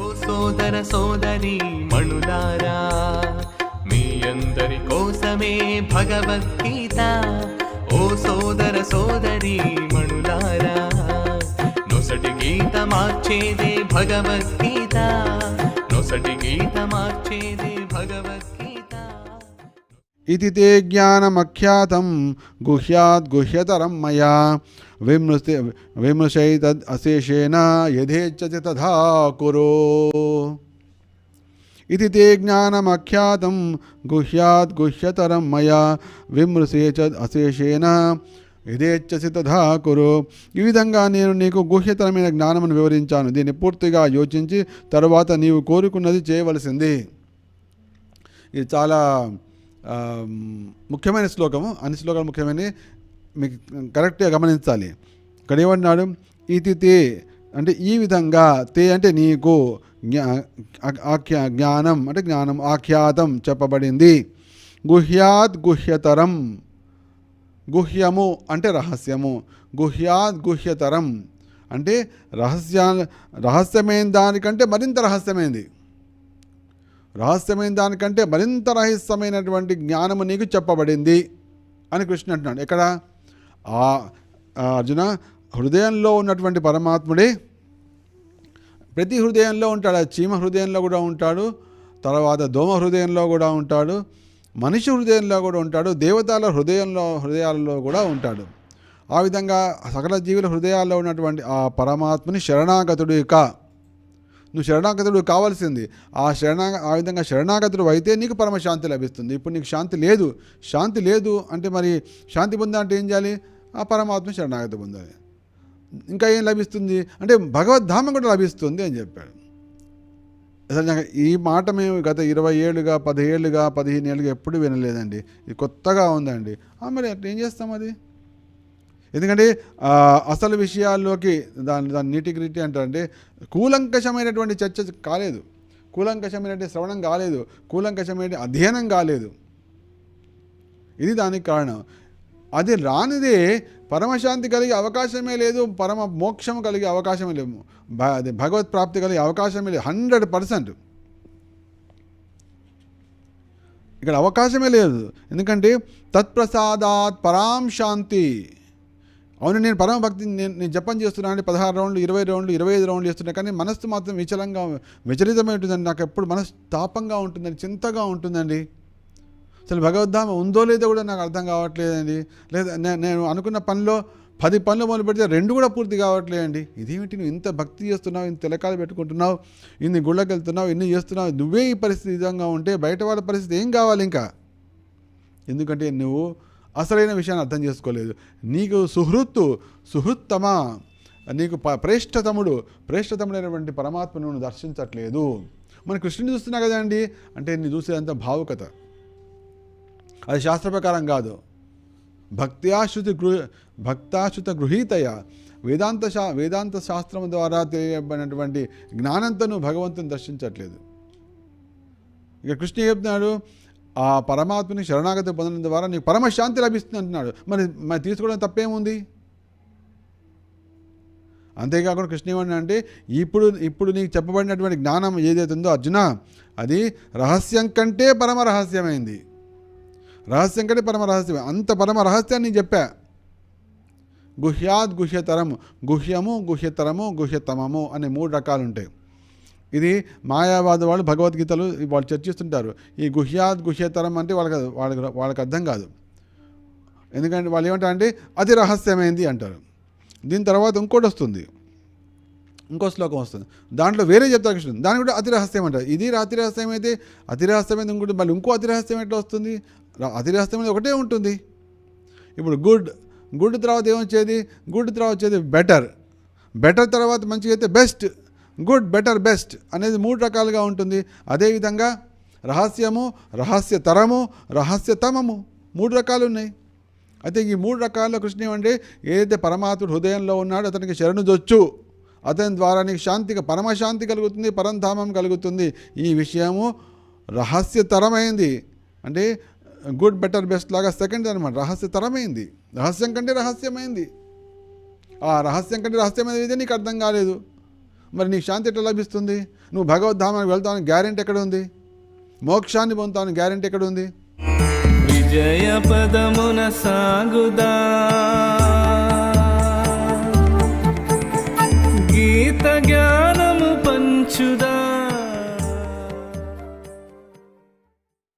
ఓ సోదర సోదరి మణులారా మీ అందరి కోసమే భగవద్గీత. ఓ సోదర సోదరి మణులారా నొసటి గీత మార్చేదే భగవద్గీత. నొసటి గీత మార్చేదే భగవద్గీత. ఇది తే జ్ఞానమఖ్యాతం గుహ్యాద్ గుహ్యతరం మయా విమృతి విమృశైతద్ అశేషేణ యథేచ్ఛతి తథా కురు ఇది తే జ్ఞానమఖ్యాతం గుహ్యాద్ గుహ్యతరం మయా విమృశేచద్ అశేషేణ యథేచ్ఛసి తథా కురు ఈ విధంగా నేను నీకు గుహ్యతరమైన జ్ఞానమును వివరించాను. దీన్ని పూర్తిగా యోచించి తరువాత నీవు కోరుకున్నది చేయవలసింది. ఇది చాలా ముఖ్యమైన శ్లోకము అన్ని శ్లోకాలు ముఖ్యమైన మీకు కరెక్ట్గా గమనించాలి. ఇక్కడ ఏమన్నాడు ఇది తే అంటే ఈ విధంగా తే అంటే నీకు ఆఖ్యా జ్ఞానం అంటే జ్ఞానం ఆఖ్యాతం చెప్పబడింది. గుహ్యాత్ గుహ్యతరం గుహ్యము అంటే రహస్యము. గుహ్యాత్ గుహ్యతరం అంటే రహస్యా రహస్యమైన దానికంటే మరింత రహస్యమైంది. రహస్యమైన దానికంటే మరింత రహస్యమైనటువంటి జ్ఞానము నీకు చెప్పబడింది అని కృష్ణ అంటున్నాడు. ఎక్కడ? ఆ అర్జున హృదయంలో ఉన్నటువంటి పరమాత్ముడే ప్రతి హృదయంలో ఉంటాడు. ఆ చీమ హృదయంలో కూడా ఉంటాడు తర్వాత దోమ హృదయంలో కూడా ఉంటాడు మనిషి హృదయంలో కూడా ఉంటాడు దేవతల హృదయంలో హృదయాలలో కూడా ఉంటాడు. ఆ విధంగా సకల జీవుల హృదయాల్లో ఉన్నటువంటి ఆ పరమాత్మని శరణాగతుడు ఇక. నువ్వు శరణాగతుడు కావాల్సింది. ఆ శరణా ఆ విధంగా శరణాగతుడు అయితే నీకు పరమశాంతి లభిస్తుంది. ఇప్పుడు నీకు శాంతి లేదు. శాంతి లేదు అంటే మరి శాంతి పొందాలంటే ఏం చేయాలి? ఆ పరమాత్మ శరణాగతి పొందాలి. ఇంకా ఏం లభిస్తుంది? అంటే భగవద్ధామం కూడా లభిస్తుంది అని చెప్పాడు. అసలు ఈ మాట మేము గత ఇరవై ఏళ్ళుగా పదిహేళ్ళుగా పదిహేను ఏళ్ళుగా ఎప్పుడు వినలేదండి. ఇది కొత్తగా ఉందండి. మరి అట్లా ఏం చేస్తాం అది? ఎందుకంటే అసలు విషయాల్లోకి దాని దాని నీటి గ్రిటి అంటారంటే కూలంకషమైనటువంటి చర్చ కాలేదు. కూలంకషమైనటువంటి శ్రవణం కాలేదు. కూలంకషమైన అధ్యయనం కాలేదు. ఇది దానికి కారణం. అది రానిదే పరమశాంతి కలిగే అవకాశమే లేదు పరమ మోక్షం కలిగే అవకాశమే లేదు. భ- అది భగవత్ ప్రాప్తి కలిగే అవకాశమే లేదు. Hundred percent. ఇక్కడ అవకాశమే లేదు. ఎందుకంటే తత్ప్రసాదాత్ పరాం శాంతి. అవును నేను పరమ భక్తి నేను నేను జపం చేస్తున్నాను పదహారు రౌండ్లు ఇరవై రౌండ్లు ఇరవై ఐదు రౌండ్లు చేస్తున్నా. కానీ మనస్సు మాత్రం విచలంగా విచలితమై ఉంటుందండి. నాకు ఎప్పుడు మనసు తాపంగా ఉంటుందండి చింతగా ఉంటుందండి. అసలు భగవద్ధామ ఉందో లేదో కూడా నాకు అర్థం కావట్లేదండి. లేదా నేను అనుకున్న పనిలో పది పనులు మొదలు పెడితే రెండు కూడా పూర్తి కావట్లేదండి. ఇదేమిటి నువ్వు ఇంత భక్తి చేస్తున్నావు ఇంత తిలకాలు పెట్టుకుంటున్నావు ఇన్ని గుళ్ళకి వెళ్తున్నావు ఇన్ని చేస్తున్నావు నువ్వే ఈ పరిస్థితి విధంగా ఉంటే బయట వాళ్ళ పరిస్థితి ఏం కావాలి ఇంకా? ఎందుకంటే నువ్వు అసలైన విషయాన్ని అర్థం చేసుకోలేదు. నీకు సుహృత్తు సుహృత్తమా నీకు ప ప్రేష్టతముడు ప్రేష్టతముడైనటువంటి పరమాత్మను నువ్వు దర్శించట్లేదు. మన కృష్ణుని చూస్తున్నా కదండి అంటే నీ చూసేదంతా భావుకత. అది శాస్త్ర ప్రకారం కాదు. భక్త్యాశ్రుతి గృహ భక్తాశ్రుత గృహీతయ వేదాంత శా వేదాంత శాస్త్రం ద్వారా తెలియబడినటువంటి జ్ఞానంతో నువ్వు భగవంతుని దర్శించట్లేదు. ఇక కృష్ణ చెప్తున్నాడు? ఆ పరమాత్మని శరణాగతి పొందడం ద్వారా నీకు పరమశాంతి లభిస్తుంది అంటున్నాడు. మరి మరి తీసుకోవడం తప్పేముంది? అంతేకాకుండా కృష్ణ అంటే ఇప్పుడు ఇప్పుడు నీకు చెప్పబడినటువంటి జ్ఞానం ఏదైతే ఉందో అర్జున అది రహస్యం కంటే పరమ రహస్యమైంది. రహస్యం కంటే పరమ రహస్యం అంత పరమ రహస్యాన్ని నేను చెప్పా. గుహ్యాద్ గుహ్యతరము గుహ్యము గుహ్యతరము గుహ్యతమము అనే మూడు రకాలు ఉంటాయి ఇది మాయావాద వాళ్ళు భగవద్గీతలు వాళ్ళు చర్చిస్తుంటారు. ఈ గుహ్యాద్ గుహ్యతరం అంటే వాళ్ళకి వాళ్ళకి వాళ్ళకి అర్థం కాదు. ఎందుకంటే వాళ్ళు ఏమంటారంటే అతి రహస్యమైంది అంటారు. దీని తర్వాత ఇంకోటి వస్తుంది. ఇంకో శ్లోకం వస్తుంది. దాంట్లో వేరే చెప్తారు కృష్ణుడు. దాని కూడా అతి రహస్యం అంటారు. ఇది అతి రహస్యం అయితే అతి రహస్యమైన ఇంకోటి మళ్ళీ ఇంకో అతి రహస్యం ఎట్లా వస్తుంది? అతి రహస్యమైన ఒకటే ఉంటుంది. ఇప్పుడు గుడ్ గుడ్ తర్వాత ఏమొచ్చేది? గుడ్ తర్వాత వచ్చేది బెటర్. బెటర్ తర్వాత మంచిగా అయితే బెస్ట్. గుడ్ బెటర్ బెస్ట్ అనేది మూడు రకాలుగా ఉంటుంది. అదేవిధంగా రహస్యము రహస్యతరము రహస్యతమము మూడు రకాలు ఉన్నాయి. అయితే ఈ మూడు రకాల్లో కృష్ణ ఏమంటే ఏదైతే పరమాత్ముడు హృదయంలో ఉన్నాడో అతనికి శరణుజొచ్చు అతని ద్వారా నీకు శాంతిగా పరమశాంతి కలుగుతుంది పరంధామం కలుగుతుంది. ఈ విషయము రహస్యతరమైంది అంటే గుడ్ బెటర్ బెస్ట్ లాగా సెకండ్ అనమాట రహస్యతరమైంది రహస్యం కంటే రహస్యమైంది. ఆ రహస్యం కంటే రహస్యమైనది నీకు అర్థం కాలేదు. మరి నీకు శాంతి ఎట్లా లభిస్తుంది? నువ్వు భగవద్ధామానికి వెళ్తావని గ్యారెంటీ ఎక్కడ ఉంది? మోక్షాన్ని పొందుతావని గ్యారెంటీ ఎక్కడ ఉంది? విజయ పదమున సాగుదా.